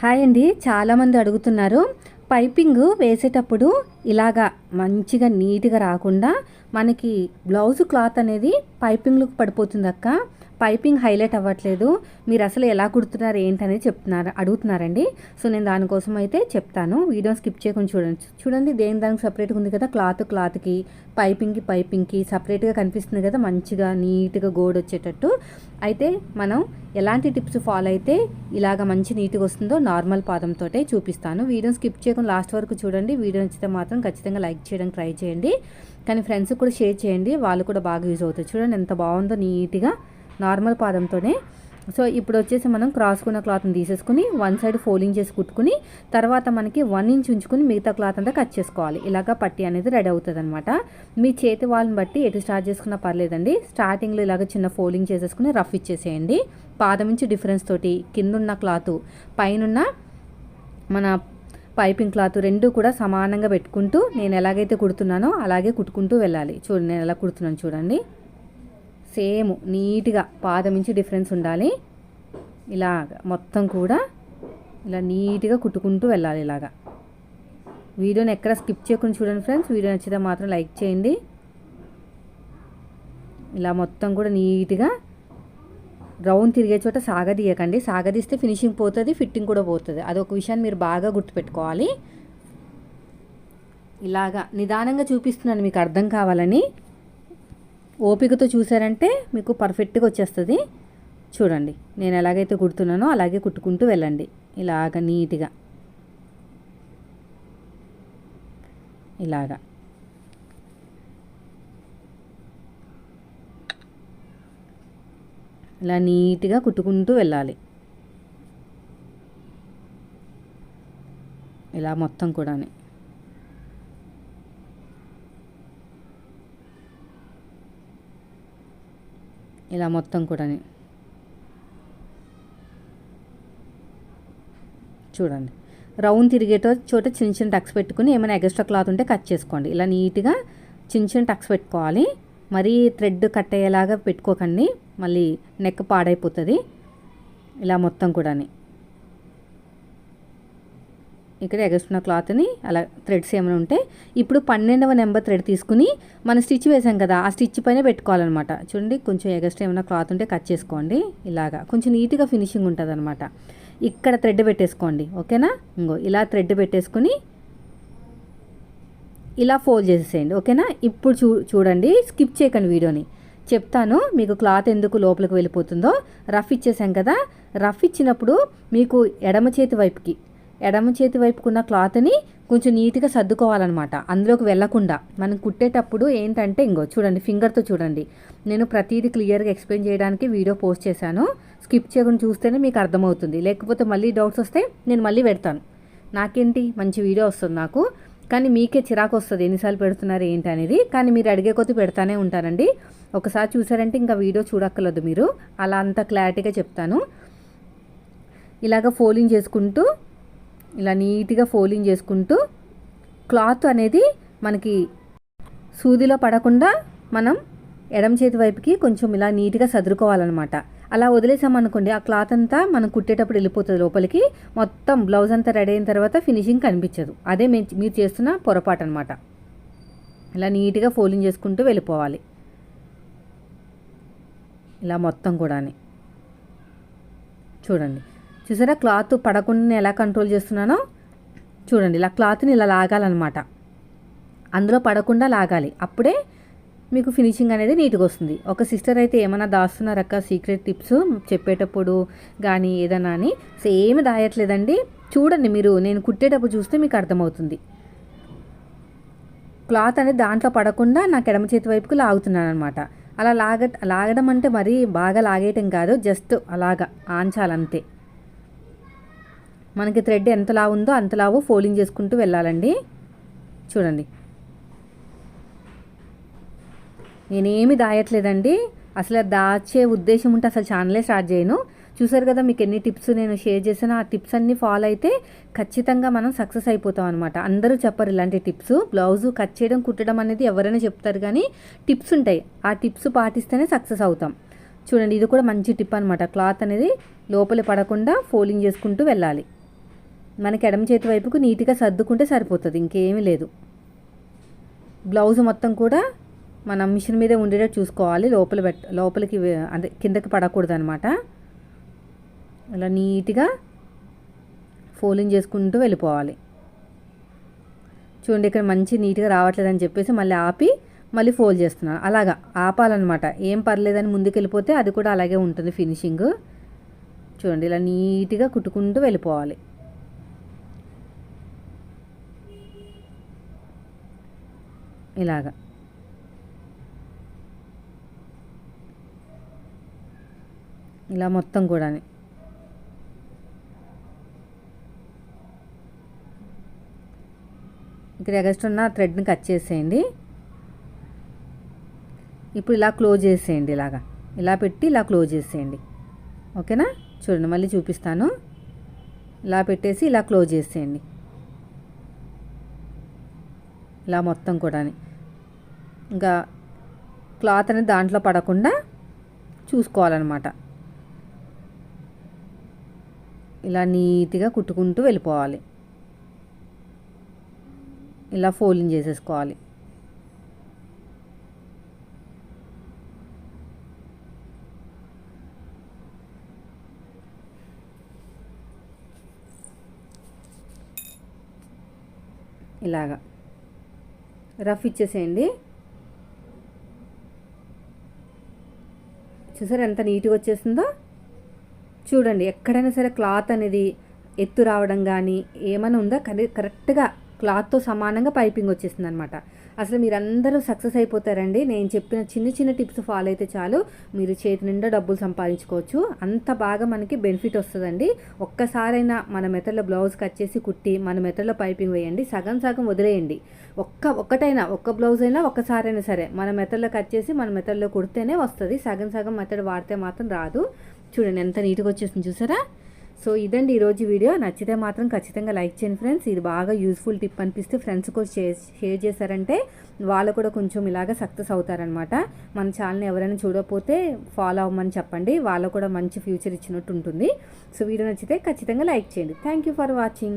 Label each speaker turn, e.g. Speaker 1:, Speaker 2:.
Speaker 1: Hi అండి. చాలామంది అడుగుతున్నారు పైపింగ్ వేసేటప్పుడు ఇలాగా మంచిగా నీట్గా రాకుండా మనకి బ్లౌజ్ క్లాత్ అనేది పైపింగ్లకు పడిపోతుంది అక్క పైపింగ్ హైలైట్ అవ్వట్లేదు. మీరు అసలు ఎలా కుడుతున్నారు ఏంటనేది చెప్తున్నారు అడుగుతున్నారండి. సో నేను దానికోసం అయితే చెప్తాను. వీడియో స్కిప్ చేయకుండా చూడండి. చూడండి దేని దానికి సపరేట్గా ఉంది కదా క్లాత్ క్లాత్కి పైపింగ్కి పైపింగ్కి సపరేట్గా కనిపిస్తుంది కదా మంచిగా నీట్గా గోడ్ వచ్చేటట్టు. అయితే మనం ఎలాంటి టిప్స్ ఫాలో అయితే ఇలాగ మంచి నీట్గా వస్తుందో నార్మల్ పాదంతో చూపిస్తాను. వీడియో స్కిప్ చేయకుండా లాస్ట్ వరకు చూడండి. వీడియో నచ్చితే మాత్రం ఖచ్చితంగా లైక్ చేయడానికి ట్రై చేయండి. కానీ ఫ్రెండ్స్కి కూడా షేర్ చేయండి. వాళ్ళు కూడా బాగా యూజ్ అవుతాయి చూడండి ఎంత బాగుందో నీట్గా నార్మల్ పాదంతోనే. సో ఇప్పుడు వచ్చేసి మనం క్రాస్కున్న క్లాత్ని తీసేసుకుని వన్ సైడ్ ఫోల్డింగ్ చేసి కుట్టుకుని తర్వాత మనకి వన్ ఇంచ్ ఉంచుకుని మిగతా క్లాత్ అంతా కట్ చేసుకోవాలి. ఇలాగ పట్టి అనేది రెడీ అవుతుంది అనమాట మీ చేతి వాళ్ళని బట్టి ఎటు స్టార్ట్ చేసుకున్నా పర్లేదండి. స్టార్టింగ్లో ఇలాగ చిన్న ఫోల్డింగ్ చేసేసుకుని రఫ్ ఇచ్చేసేయండి. పాదం నుంచి డిఫరెన్స్ తోటి కిందున్న క్లాత్ పైనున్న మన పైపింగ్ క్లాత్ రెండు కూడా సమానంగా పెట్టుకుంటూ నేను ఎలాగైతే కుడుతున్నానో అలాగే కుట్టుకుంటూ వెళ్ళాలి. చూడండి నేను ఎలా కుడుతున్నాను చూడండి. సేమ్ నీట్గా పాదం నుంచి డిఫరెన్స్ ఉండాలి. ఇలా మొత్తం కూడా ఇలా నీట్గా కుట్టుకుంటూ వెళ్ళాలి ఇలాగా. వీడియోని ఎక్కడ స్కిప్ చేయకుండా చూడండి ఫ్రెండ్స్. వీడియో నచ్చితే మాత్రం లైక్ చేయండి. ఇలా మొత్తం కూడా నీట్గా రౌండ్ తిరిగే చోట సాగదీయకండి. సాగదీస్తే ఫినిషింగ్ పోతుంది ఫిట్టింగ్ కూడా పోతుంది. అది ఒక విషయాన్ని మీరు బాగా గుర్తుపెట్టుకోవాలి. ఇలాగా నిదానంగా చూపిస్తున్నాను మీకు అర్థం కావాలని. ఓపికతో చూసారంటే మీకు పర్ఫెక్ట్గా వచ్చేస్తుంది. చూడండి నేను ఎలాగైతే కుడుతున్నానో అలాగే కుట్టుకుంటూ వెళ్ళండి. ఇలాగ నీట్గా. ఇలాగా. ఇలా నీట్గా కుట్టుకుంటూ వెళ్ళాలి. ఇలా మొత్తం కూడా ఇలా మొత్తం కూడా చూడండి. రౌండ్ తిరిగేటో చోట చిన్న చిన్న టక్స్ పెట్టుకుని ఏమైనా ఎక్స్ట్రా క్లాత్ ఉంటే కట్ చేసుకోండి. ఇలా నీట్గా చిన్న చిన్న టక్స్ పెట్టుకోవాలి. మరీ థ్రెడ్ కట్ అయ్యేలాగా పెట్టుకోకండి. మళ్ళీ నెక్ పాడైపోతుంది. ఇలా మొత్తం కూడా ఇక్కడ ఎగస్తున్న క్లాత్ని అలా థ్రెడ్స్ ఏమైనా ఉంటే ఇప్పుడు పన్నెండవ నెంబర్ థ్రెడ్ తీసుకుని మనం స్టిచ్ వేసాం కదా ఆ స్టిచ్ పైన పెట్టుకోవాలన్నమాట. చూడండి కొంచెం ఎగస్ట్ ఏమైనా క్లాత్ ఉంటే కట్ చేసుకోండి ఇలాగా. కొంచెం నీట్గా ఫినిషింగ్ ఉంటుంది అనమాట ఇక్కడ థ్రెడ్ పెట్టేసుకోండి ఓకేనా? ఇంకో ఇలా థ్రెడ్ పెట్టేసుకుని ఇలా ఫోల్డ్ చేసేసేయండి ఓకేనా? ఇప్పుడు చూ చూడండి స్కిప్ చేయకండి వీడియోని. చెప్తాను మీకు క్లాత్ ఎందుకు లోపలికి వెళ్ళిపోతుందో. రఫ్ ఇచ్చేసాం కదా రఫ్ ఇచ్చినప్పుడు మీకు ఎడమ చేతి వైపుకి ఎడమ చేతి వైపుకున్న క్లాత్ని కొంచెం నీట్గా సర్దుకోవాలన్నమాట. అందులోకి వెళ్ళకుండా మనం కుట్టేటప్పుడు ఏంటంటే ఇంకో చూడండి ఫింగర్తో చూడండి. నేను ప్రతిదీ క్లియర్గా ఎక్స్ప్లెయిన్ చేయడానికి వీడియో పోస్ట్ చేశాను. స్కిప్ చేయకుండా చూస్తేనే మీకు అర్థమవుతుంది. లేకపోతే మళ్ళీ డౌట్స్ వస్తే నేను మళ్ళీ పెడతాను. నాకేంటి? మంచి వీడియో వస్తుంది నాకు. కానీ మీకే చిరాకు వస్తుంది. ఎన్నిసార్లు పెడుతున్నారు ఏంటి అనేది. కానీ మీరు అడిగే కొద్దీ పెడతానే ఉంటానండి. ఒకసారి చూసారంటే ఇంకా వీడియో చూడక్కర్లేదు మీరు. అలా అంత క్లారిటీగా చెప్తాను. ఇలాగ ఫోలింగ్ చేసుకుంటూ ఇలా నీట్గా ఫోలింగ్ చేసుకుంటూ క్లాత్ అనేది మనకి సూదిలో పడకుండా మనం ఎడమ చేతి వైపుకి కొంచెం ఇలా నీట్గా సదురుకోవాలన్నమాట. అలా వదిలేసామనుకోండి ఆ క్లాత్ అంతా మనం కుట్టేటప్పుడు వెళ్ళిపోతుంది లోపలికి. మొత్తం బ్లౌజ్ అంతా రెడీ అయిన తర్వాత ఫినిషింగ్ కనిపించదు. అదే మీరు చేస్తున్న పొరపాటు అనమాట ఇలా నీట్గా ఫోల్డింగ్ చేసుకుంటూ వెళ్ళిపోవాలి. ఇలా మొత్తం కూడా చూడండి. చూసారా? క్లాత్ పడకుండా ఎలా కంట్రోల్ చేస్తున్నానో? చూడండి ఇలా క్లాత్ని ఇలా లాగాలన్నమాట. అందులో పడకుండా లాగాలి. అప్పుడే మీకు ఫినిషింగ్ అనేది నీట్గా వస్తుంది. ఒక సిస్టర్ అయితే ఏమైనా దాస్తున్నారక్క సీక్రెట్ టిప్స్ చెప్పేటప్పుడు కానీ ఏదైనా అని? సేమ్ దాయట్లేదండి. చూడండి మీరు నేను కుట్టేటప్పుడు చూస్తే మీకు అర్థమవుతుంది. క్లాత్ అనేది దాంట్లో పడకుండా నాకు ఎడమ చేతి వైపుకు లాగుతున్నాను అనమాట అలా లాగ లాగడం అంటే మరీ బాగా లాగేయటం కాదు. జస్ట్ అలాగా ఆంచాలంతే. మనకి థ్రెడ్ ఎంతలా ఉందో అంతలావు ఫోల్డింగ్ చేసుకుంటూ వెళ్ళాలండి. చూడండి. నేనేమి దాయట్లేదండి. అసలు దాచే ఉద్దేశం ఉంటే అసలు ఛానలే స్టార్ట్ చేయను. చూసారు కదా మీకు ఎన్ని టిప్స్ నేను షేర్ చేసిన ఆ టిప్స్ అన్నీ ఫాలో అయితే ఖచ్చితంగా మనం సక్సెస్ అయిపోతాం అనమాట అందరూ చెప్పరు ఇలాంటి టిప్స్. బ్లౌజు కట్ చేయడం కుట్టడం అనేది ఎవరైనా చెప్తారు కానీ టిప్స్ ఉంటాయి. ఆ టిప్స్ పాటిస్తేనే సక్సెస్ అవుతాం. చూడండి ఇది కూడా మంచి టిప్ అనమాట క్లాత్ అనేది లోపలి పడకుండా ఫోల్డింగ్ చేసుకుంటూ వెళ్ళాలి. మనకి ఎడమ చేతి వైపుకు నీట్గా సర్దుకుంటే సరిపోతుంది ఇంకేమీ లేదు. బ్లౌజ్ మొత్తం కూడా మనం మిషన్ మీదే ఉండేటట్టు చూసుకోవాలి. లోపల పెట్ట లోపలికి అంటే కిందకి పడకూడదు అనమాట ఇలా నీట్గా ఫోలింగ్ చేసుకుంటూ వెళ్ళిపోవాలి. చూడండి ఇక్కడ మంచి నీట్గా రావట్లేదని చెప్పేసి మళ్ళీ ఆపి మళ్ళీ ఫోల్డ్ చేస్తున్నాను. అలాగా ఆపాలన్నమాట. ఏం పర్లేదని ముందుకు వెళ్ళిపోతే అది కూడా అలాగే ఉంటుంది ఫినిషింగ్. చూడండి ఇలా నీట్గా కుట్టుకుంటూ వెళ్ళిపోవాలి. ఇలాగా. ఇలా మొత్తం కూడా ఇక్కడ ఎగస్ట్ ఉన్న థ్రెడ్ని కట్ చేసేయండి. ఇప్పుడు ఇలా క్లోజ్ చేసేయండి ఇలాగా. ఇలా పెట్టి ఇలా క్లోజ్ చేసేయండి. ఓకేనా? చూడండి మళ్ళీ చూపిస్తాను. ఇలా పెట్టేసి ఇలా క్లోజ్ చేసేయండి. ఇలా మొత్తం కూడా ఇంకా క్లాత్ అనేది దాంట్లో పడకుండా చూసుకోవాలన్నమాట. ఇలా నీట్గా కుట్టుకుంటూ వెళ్ళిపోవాలి. ఇలా ఫోల్డింగ్ చేసేసుకోవాలి. ఇలాగా. రఫ్ ఇచ్చేసేయండి. చూసారు ఎంత నీట్గా వచ్చేసిందో చూడండి ఎక్కడైనా సరే క్లాత్ అనేది ఎత్తు రావడం కానీ ఏమైనా ఉందా? కరెక్ట్గా క్లాత్తో సమానంగా పైపింగ్ వచ్చేసింది అనమాట అసలు మీరందరూ సక్సెస్ అయిపోతారండి. నేను చెప్పిన చిన్న చిన్న టిప్స్ ఫాలో అయితే చాలు. మీరు చేతి నిండా డబ్బులు సంపాదించుకోవచ్చు. అంత బాగా మనకి బెనిఫిట్ వస్తుందండి. ఒక్కసారైనా మన మెథడ్లో బ్లౌజ్ కట్ చేసి కుట్టి మన మెథడ్లో పైపింగ్ వేయండి. సగం సగం వదిలేయండి. ఒక్క ఒక్కటైనా ఒక్క బ్లౌజ్ అయినా ఒక్కసారైనా సరే మన మెథడ్లో కట్ చేసి మన మెథడ్లో కుడితేనే వస్తుంది. సగం సగం మెథడ్ వాడితే మాత్రం రాదు. చూడండి ఎంత నీట్గా వచ్చేసింది చూసారా? సో ఇదండి ఈరోజు వీడియో. నచ్చితే మాత్రం ఖచ్చితంగా లైక్ చేయండి ఫ్రెండ్స్. ఇది బాగా యూస్ఫుల్ టిప్ అనిపిస్తే ఫ్రెండ్స్ కూడా షేర్ షేర్ చేశారంటే వాళ్ళు కూడా కొంచెం ఇలాగ సక్సెస్ అవుతారనమాట మన ఛానల్ని ఎవరైనా చూడకపోతే ఫాలో అవ్వమని చెప్పండి. వాళ్ళకు కూడా మంచి ఫ్యూచర్ ఇచ్చినట్టు ఉంటుంది. సో వీడియో నచ్చితే ఖచ్చితంగా లైక్ చేయండి. Thank you for watching.